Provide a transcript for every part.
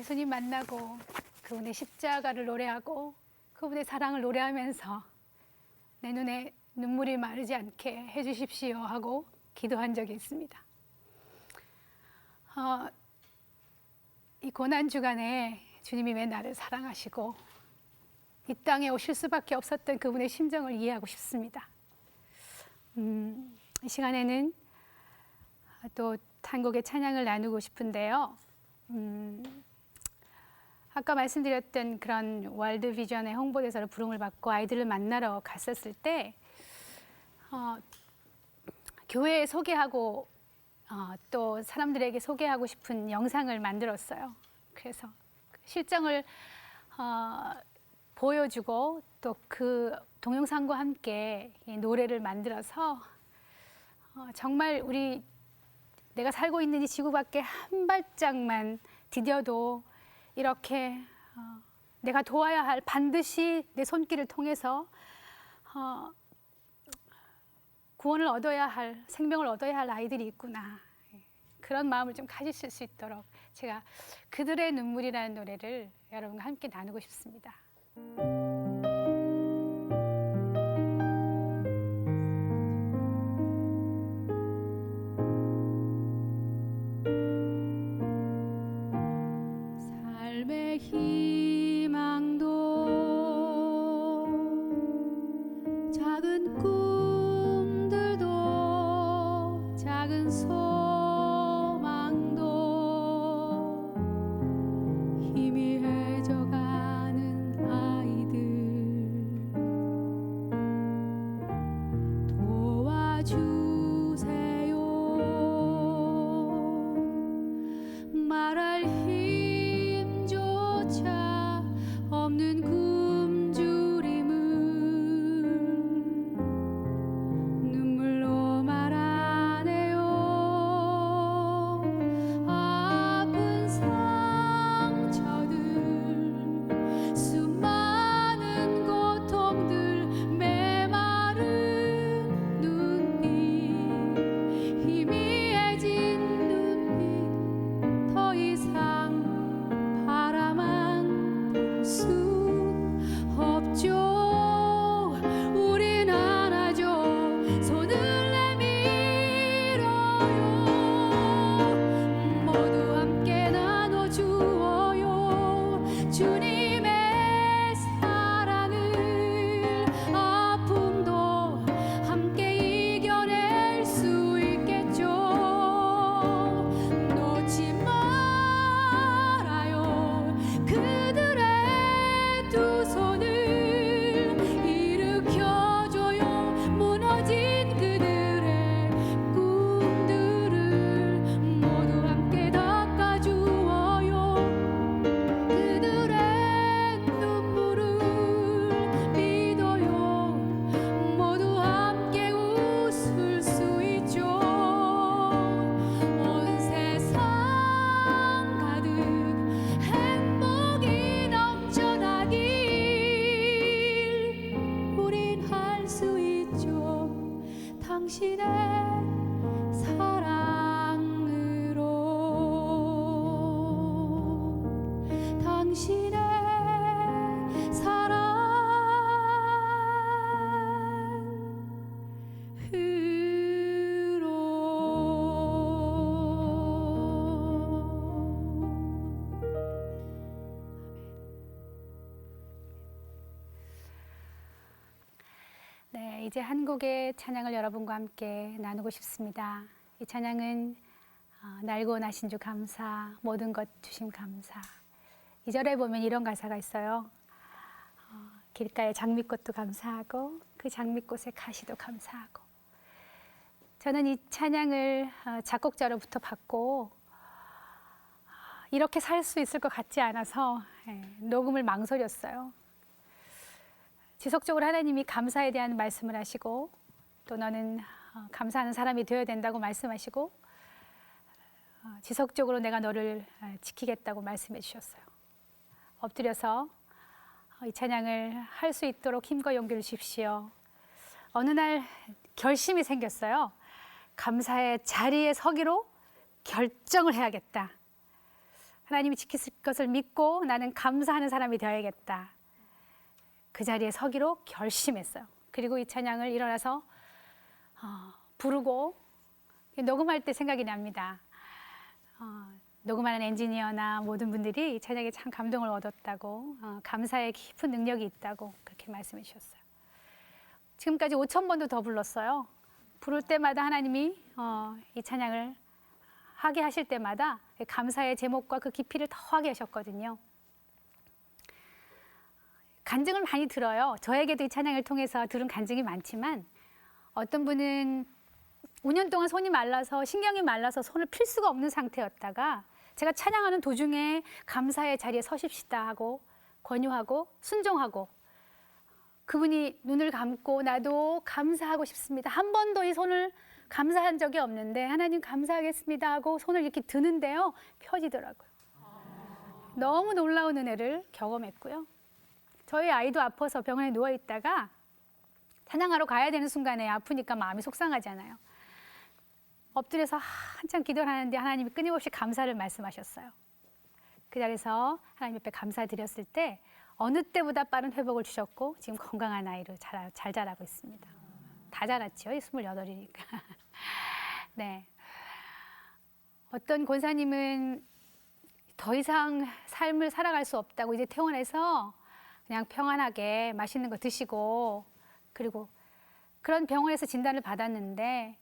예수님 만나고 그분의 십자가를 노래하고 그분의 사랑을 노래하면서 내 눈에 눈물이 마르지 않게 해주십시오 하고 기도한 적이 있습니다. 어, 이 고난 주간에 주님이 왜 나를 사랑하시고 이 땅에 오실 수밖에 없었던 그분의 심정을 이해하고 싶습니다. 음, 이 시간에는 또 한국의 찬양을 나누고 싶은데요. 음, 아까 말씀드렸던 그런 월드 비전의 홍보대사로 부름을 받고 아이들을 만나러 갔었을 때 어, 교회에 소개하고 어, 또 사람들에게 소개하고 싶은 영상을 만들었어요. 그래서 그 실정을 어, 보여주고 또 그 동영상과 함께 이 노래를 만들어서 어, 정말 우리 내가 살고 있는 이 지구 밖에 한 발짝만 디뎌도 이렇게 어, 내가 도와야 할 반드시 내 손길을 통해서 어, 구원을 얻어야 할 생명을 얻어야 할 아이들이 있구나 예, 그런 마음을 좀 가지실 수 있도록 제가 그들의 눈물이라는 노래를 여러분과 함께 나누고 싶습니다. 희망 이제 한 곡의 찬양을 여러분과 함께 나누고 싶습니다. 이 찬양은 어, 날고 나신 주 감사, 모든 것 주심 감사. 이 절에 보면 이런 가사가 있어요. 어, 길가의 장미꽃도 감사하고 그 장미꽃의 가시도 감사하고. 저는 이 찬양을 어, 작곡자로부터 받고 어, 이렇게 살 수 있을 것 같지 않아서 예, 녹음을 망설였어요. 지속적으로 하나님이 감사에 대한 말씀을 하시고 또 너는 어, 감사하는 사람이 되어야 된다고 말씀하시고 어, 지속적으로 내가 너를 어, 지키겠다고 말씀해 주셨어요. 엎드려서 어, 이 찬양을 할 수 있도록 힘과 용기를 주십시오. 어느 날 결심이 생겼어요. 감사의 자리에 서기로 결정을 해야겠다. 하나님이 지키실 것을 믿고 나는 감사하는 사람이 되어야겠다. 그 자리에 서기로 결심했어요. 그리고 이 찬양을 일어나서 어, 부르고 녹음할 때 생각이 납니다. 어, 녹음하는 엔지니어나 모든 분들이 이 찬양에 참 감동을 얻었다고 어, 감사의 깊은 능력이 있다고 그렇게 말씀해 주셨어요. 지금까지 5천 번도 더 불렀어요. 부를 때마다 하나님이 어, 이 찬양을 하게 하실 때마다 감사의 제목과 그 깊이를 더하게 하셨거든요. 간증을 많이 들어요. 저에게도 이 찬양을 통해서 들은 간증이 많지만 어떤 분은 5년 동안 손이 말라서 신경이 말라서 손을 필 수가 없는 상태였다가 제가 찬양하는 도중에 감사의 자리에 서십시다 하고 권유하고 순종하고 그분이 눈을 감고 나도 감사하고 싶습니다. 한 번도 이 손을 감사한 적이 없는데 하나님 감사하겠습니다 하고 손을 이렇게 드는데요. 펴지더라고요. 너무 놀라운 은혜를 경험했고요. 저희 아이도 아파서 병원에 누워 있다가 찬양하러 가야 되는 순간에 아프니까 마음이 속상하잖아요. 엎드려서 한참 기도를 하는데 하나님이 끊임없이 감사를 말씀하셨어요. 그 자리에서 하나님 옆에 감사드렸을 때 어느 때보다 빠른 회복을 주셨고 지금 건강한 아이로 잘, 잘 자라고 있습니다. 다 자랐죠. 28이니까. 네. 어떤 권사님은 더 이상 삶을 살아갈 수 없다고 이제 퇴원해서 그냥 평안하게 맛있는 거 드시고 그리고 그런 병원에서 진단을 받았는데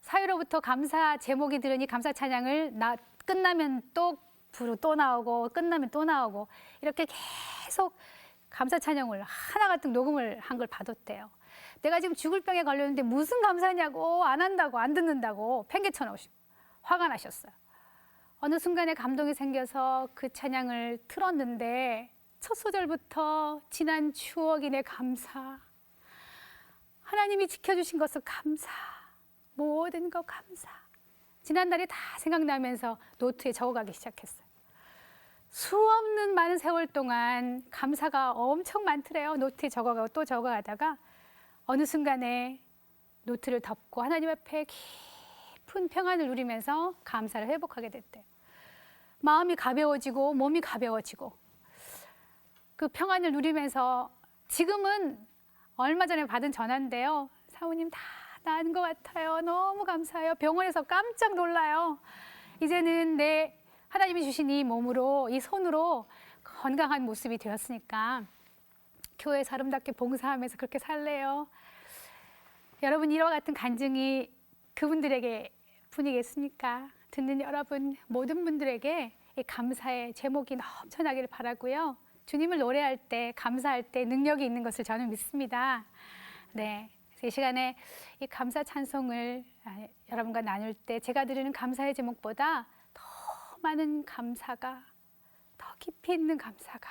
사유로부터 감사 제목이 들으니 감사 찬양을 나 끝나면 또 부르 또 나오고 끝나면 또 나오고 이렇게 계속 감사 찬양을 하나 같은 녹음을 한 걸 받았대요. 내가 지금 죽을 병에 걸렸는데 무슨 감사냐고 안 한다고 안 듣는다고 팽개쳐 놓으시고 화가 나셨어요. 어느 순간에 감동이 생겨서 그 찬양을 틀었는데 첫 소절부터 지난 추억이 내 감사 하나님이 지켜주신 것을 감사 모든 것 감사 지난날이 다 생각나면서 노트에 적어가기 시작했어요. 수없는 많은 세월 동안 감사가 엄청 많더래요. 노트에 적어가고 또 적어가다가 어느 순간에 노트를 덮고 하나님 앞에 깊은 평안을 누리면서 감사를 회복하게 됐대요. 마음이 가벼워지고 몸이 가벼워지고 그 평안을 누리면서 지금은 얼마 전에 받은 전화인데요. 사모님 다 나은 것 같아요. 너무 감사해요. 병원에서 깜짝 놀라요. 이제는 내 하나님이 주신 이 몸으로 이 손으로 건강한 모습이 되었으니까 교회에서 아름답게 봉사하면서 그렇게 살래요. 여러분 이와 같은 간증이 그분들에게 뿐이겠습니까? 듣는 여러분 모든 분들에게 이 감사의 제목이 넘쳐나기를 바라고요. 주님을 노래할 때 감사할 때 능력이 있는 것을 저는 믿습니다. 네. 이 시간에 이 감사 찬송을 아, 여러분과 나눌 때 제가 드리는 감사의 제목보다 더 많은 감사가 더 깊이 있는 감사가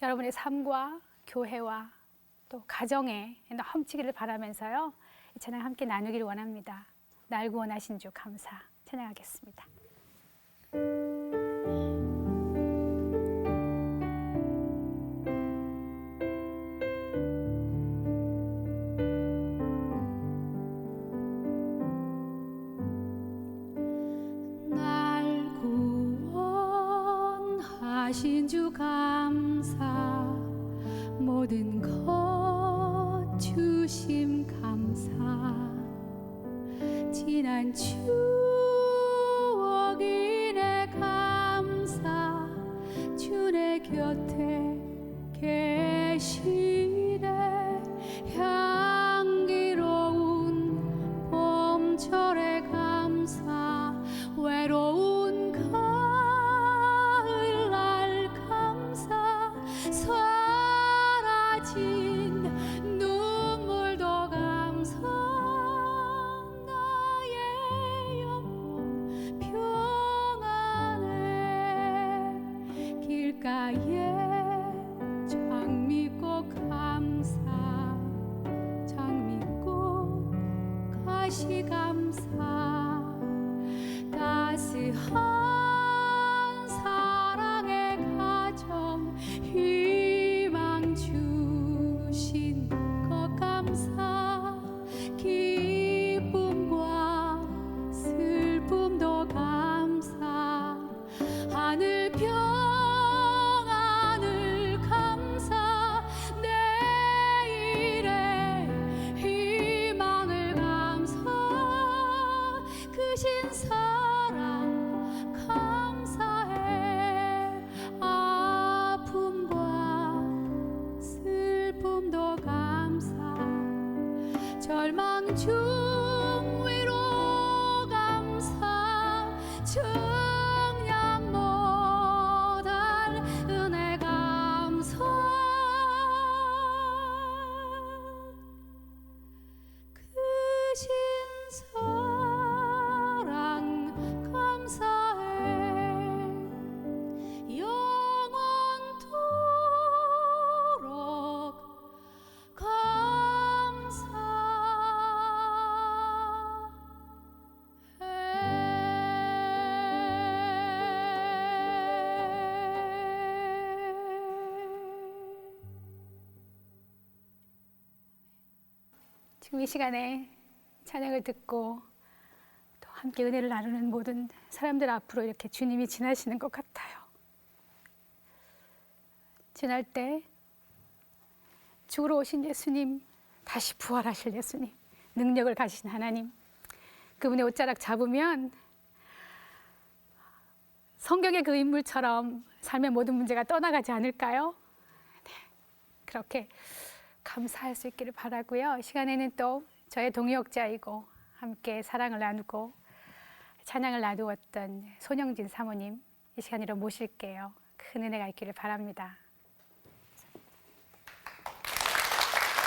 여러분의 삶과 교회와 또 가정에 넘치기를 바라면서요. 이 찬양 함께 나누기를 원합니다. 날 구원하신 주 감사 찬양하겠습니다. 하신 주 감사. 모든 것 주심 감사. 지난 주 가시 감사. 따스한 절 이 시간에 찬양을 듣고 또 함께 은혜를 나누는 모든 사람들 앞으로 이렇게 주님이 지나시는 것 같아요. 지날 때 죽으러 오신 예수님, 다시 부활하실 예수님, 능력을 가진 하나님, 그분의 옷자락 잡으면 성경의 그 인물처럼 삶의 모든 문제가 떠나가지 않을까요? 네, 그렇게 감사할 수 있기를 바라고요. 이 시간에는 또 저의 동역자이고 함께 사랑을 나누고 찬양을 나누었던 손영진 사모님 이 시간으로 모실게요. 큰 은혜가 있기를 바랍니다.